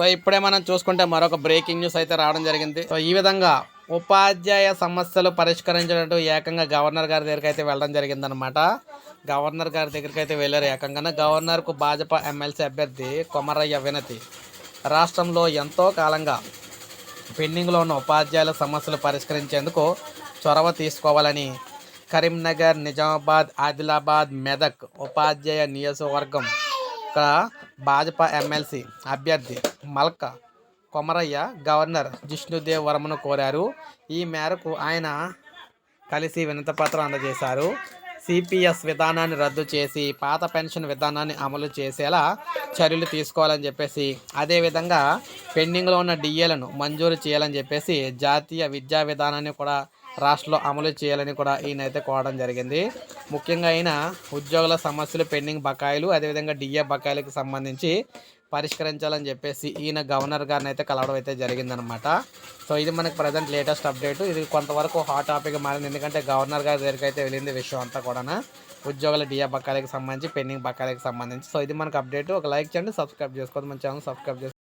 So ఇప్పుడే మనం చూసుకుంటే మరొక బ్రేకింగ్ న్యూస్ అయితే రావడం జరిగింది. సో ఈ విధంగా ఉపాధ్యాయ సమస్యలు పరిష్కరించినట్టు ఏకంగా గవర్నర్ గారి దగ్గరికి అయితే వెళ్ళడం జరిగిందనమాట గవర్నర్ గారి దగ్గరికి అయితే వెళ్ళారు ఏకంగా గవర్నర్కు భాజపా ఎమ్మెల్సీ అభ్యర్థి కొమరయ్య వినతి. రాష్ట్రంలో ఎంతో కాలంగా పెండింగ్లో ఉన్న ఉపాధ్యాయుల సమస్యలు పరిష్కరించేందుకు చొరవ తీసుకోవాలని కరీంనగర్ నిజామాబాద్ ఆదిలాబాద్ మెదక్ ఉపాధ్యాయ నియోజకవర్గం ఒక భాజపా ఎమ్మెల్సీ అభ్యర్థి మల్క కొమరయ్య గవర్నర్ జిష్ణుదేవ్ వర్మను కోరారు. ఈ మేరకు ఆయన కలిసి వినతిపత్రం అందజేశారు. సిపిఎస్ విధానాన్ని రద్దు చేసి పాత పెన్షన్ విధానాన్ని అమలు చేసేలా చర్యలు తీసుకోవాలని చెప్పేసి అదేవిధంగా పెండింగ్లో ఉన్న డిఏలను మంజూరు చేయాలని చెప్పేసి జాతీయ విద్యా విధానాన్ని కూడా రాష్ట్రంలో అమలు చేయాలని కూడా ఈయన అయితే కోరడం జరిగింది. ముఖ్యంగా ఆయన ఉద్యోగుల సమస్యలు పెండింగ్ బకాయిలు అదేవిధంగా డిఏ బకాయిలకు సంబంధించి పరిష్కరించాలని చెప్పేసి ఈయన గవర్నర్ గారిని అయితే కలవడం అయితే జరిగిందనమాట సో ఇది మనకి ప్రజెంట్ లేటెస్ట్ అప్డేట్ ఇది కొంతవరకు హాట్ టాపిక్ మారింది. ఎందుకంటే గవర్నర్ గారి దగ్గరికి అయితే వెళ్ళింది విషయం అంతా కూడా ఉద్యోగుల డిఏ బకాయిలకు సంబంధించి పెండింగ్ బకాయిలకు సంబంధించి. సో ఇది మనకు అప్డేట్ ఒక లైక్ చేయండి సబ్స్క్రైబ్ చేసుకోండి. మన ఛానల్ సబ్స్క్రైబ్ చేసుకోండి